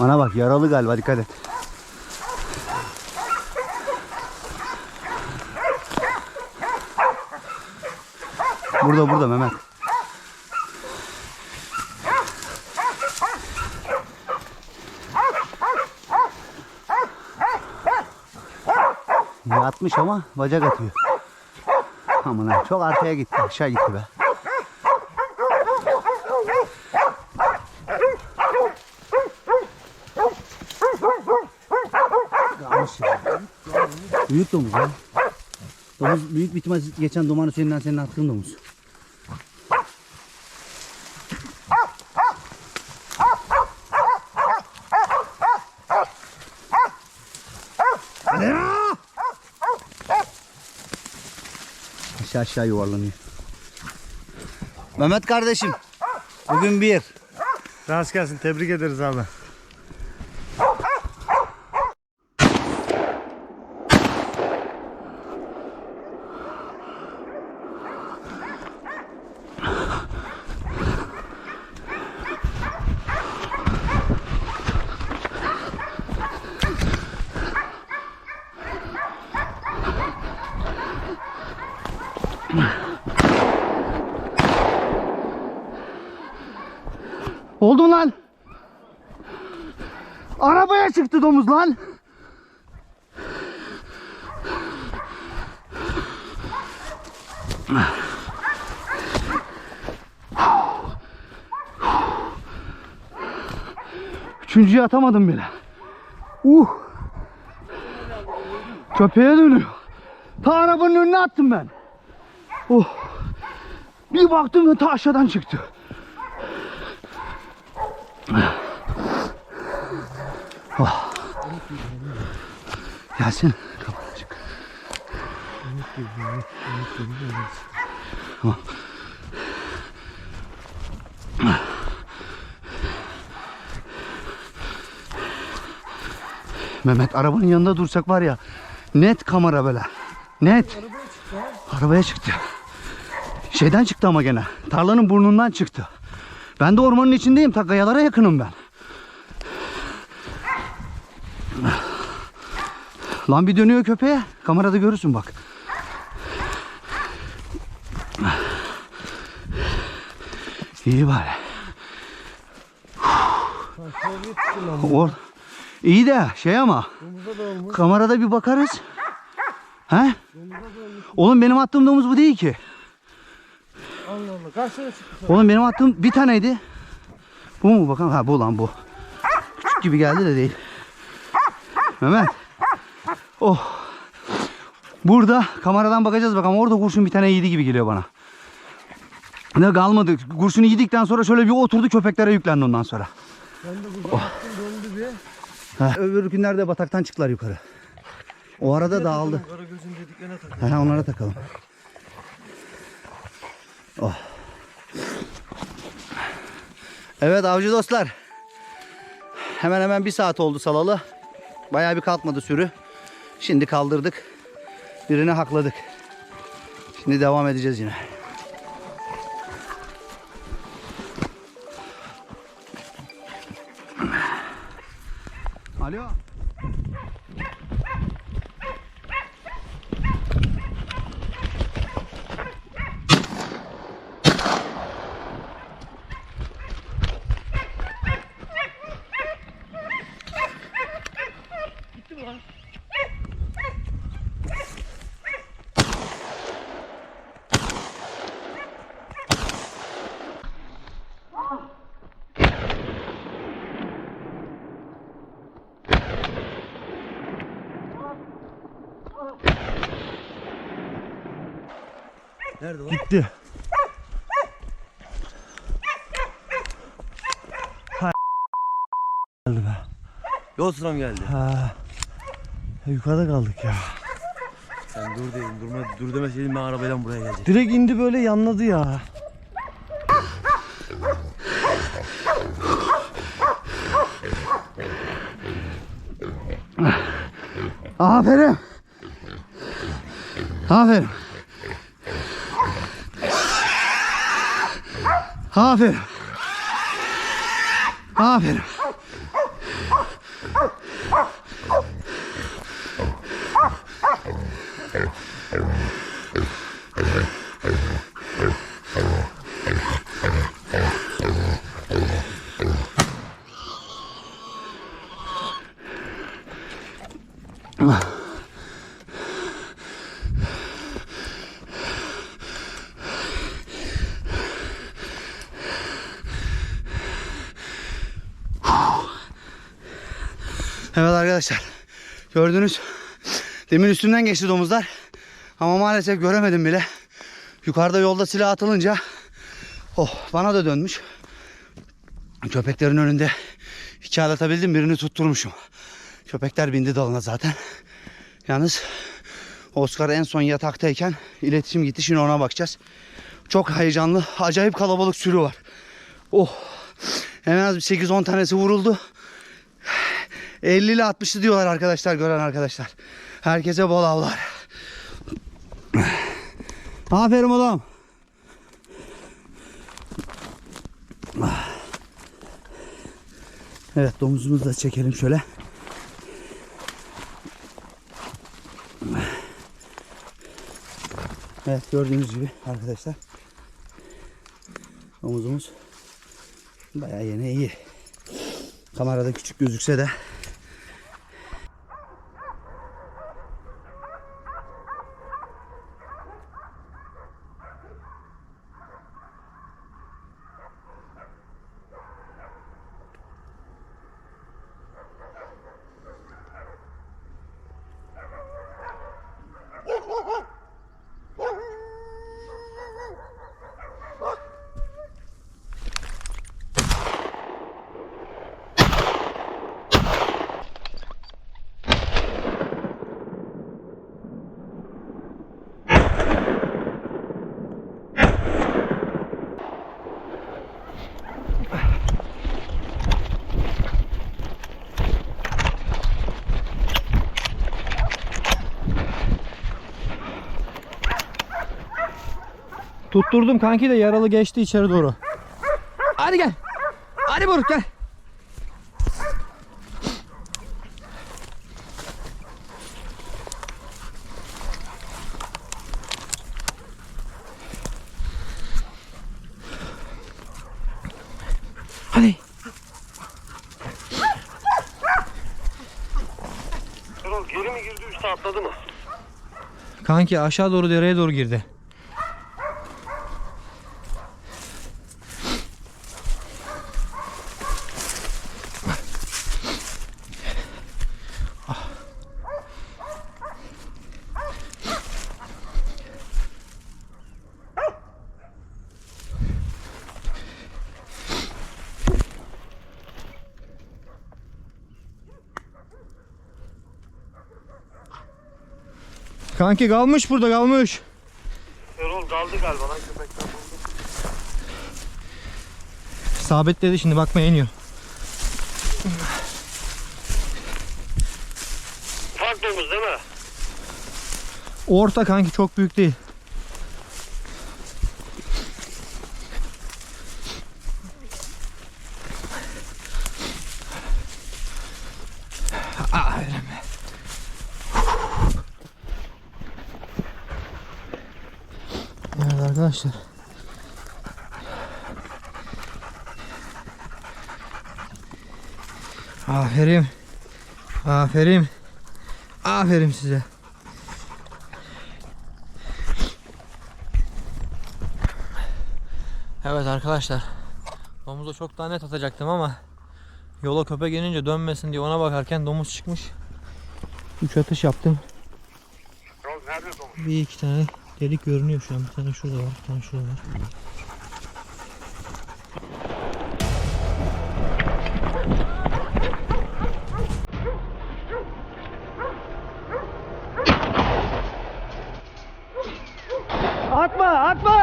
Bana bak yaralı galiba dikkat et. Burada burada Mehmet. Yatmış ama bacak atıyor. Aman ha, çok arkaya gitti. Aşağı gitti be. Yanlış ya. Büyük domuz ya. Domuz büyük bir ihtimal geçen dumanı seninden senin attığın domuz. Aşağı aşağı yuvarlanıyor. Mehmet kardeşim. Bugün bir. Rast gelsin tebrik ederiz abi. Oldu mu lan? Arabaya çıktı domuz lan. Üçüncüyü atamadım bile. Uh. Köpeğe dönüyor. Ta arabanın önüne attım ben. Oh. Bir baktım ve ta aşağıdan çıktı. Yasin kapat açık. Tamam. Mehmet arabanın yanında dursak var ya net kamera böyle. Net. Arabaya çıktı. Şeyden çıktı ama gene. Tarlanın burnundan çıktı. Ben de ormanın içindeyim. Ta yakınım ben. Lan bir dönüyor köpeğe. Kamerada görürsün bak. İyi bari. Or İyi de şey ama kamerada bir bakarız. He? Oğlum benim attığım domuz bu değil ki. Allah Allah çıktı? Oğlum benim attığım bir taneydi. Bu mu bakalım? Ha bu lan bu. Küçük gibi geldi de değil. Mehmet. Oh. Burada kameradan bakacağız bakalım. Orada kurşun bir tane yedi gibi geliyor bana. Ne kalmadı. Kurşunu yedikten sonra şöyle bir oturdu köpeklere yüklendi ondan sonra. Ben de burada attım döndü bir. Ha. Öbür günlerde bataktan çıktılar yukarı. O arada dağıldı. Karagöz'ün dediklerine tak. Ha, onlara takalım. Oh. Evet avcı dostlar. Hemen hemen bir saat oldu salalı. Bayağı bir kalkmadı sürü. Şimdi kaldırdık. Birini hakladık. Şimdi devam edeceğiz yine. Alo. Nerede o? Gitti. Hay geldi be. Yol sıram geldi. Ha. Yukarıda kaldık ya. Sen dur dedim, durma, dur demeseydin ben arabayla buraya gelecektim. Direkt indi böyle yanladı ya. Aferin. Aferin. Aferin. Aferin. Evet arkadaşlar. Gördünüz. Demin üstünden geçti domuzlar. Ama maalesef göremedim bile. Yukarıda yolda silah atılınca oh bana da dönmüş. Köpeklerin önünde iki el atabildim birini tutturmuşum. Köpekler bindi dalına zaten. Yalnız Oscar en son yataktayken iletişim gitti şimdi ona bakacağız. Çok heyecanlı acayip kalabalık sürü var. Oh en az bir 8-10 tanesi vuruldu. 50 ile 60'lı diyorlar arkadaşlar gören arkadaşlar. Herkese bol avlar. Aferin oğlum. Evet domuzumuzu da çekelim şöyle. Evet gördüğünüz gibi arkadaşlar. Domuzumuz bayağı yine iyi. Kamerada küçük gözükse de Tutturdum kanki de yaralı geçti içeri doğru. Hadi gel. Hadi Boruk gel. Hadi. Erol geri mi girdi üstte atladı mı? Kanki aşağı doğru dereye doğru girdi. Kanki kalmış burada kalmış. Erol kaldı galiba lan köpekler. Sabitledi şimdi bakmaya iniyor. Ufak domuz değil mi? Orta kanki çok büyük değil. Aferin be. Evet arkadaşlar. Aferin. Aferin. Aferin size. Evet arkadaşlar. Domuzu çok daha net atacaktım ama yola köpek gelince dönmesin diye ona bakarken domuz çıkmış. 3 atış yaptım. Bir iki tane delik görünüyor şu an. Bir tane şurada var, bir tane şurada var. Atma, atma!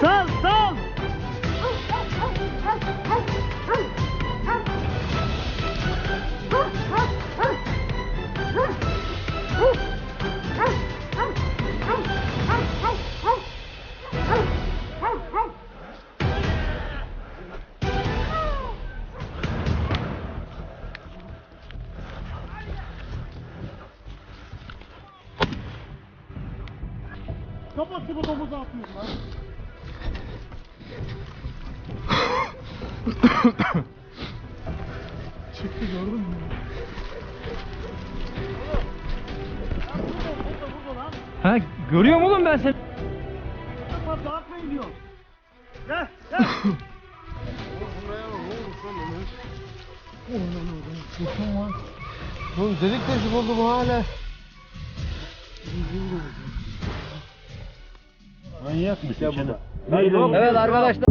Sal sal. Kafası bu domuza atmış lan. Çıktı gördün mü? Ha görüyorum oğlum ben seni. Dağıtmayın diyor. Gel gel. Oğlum delik deşik oldu bu hala. Manyak mısın Kenan? Evet arkadaşlar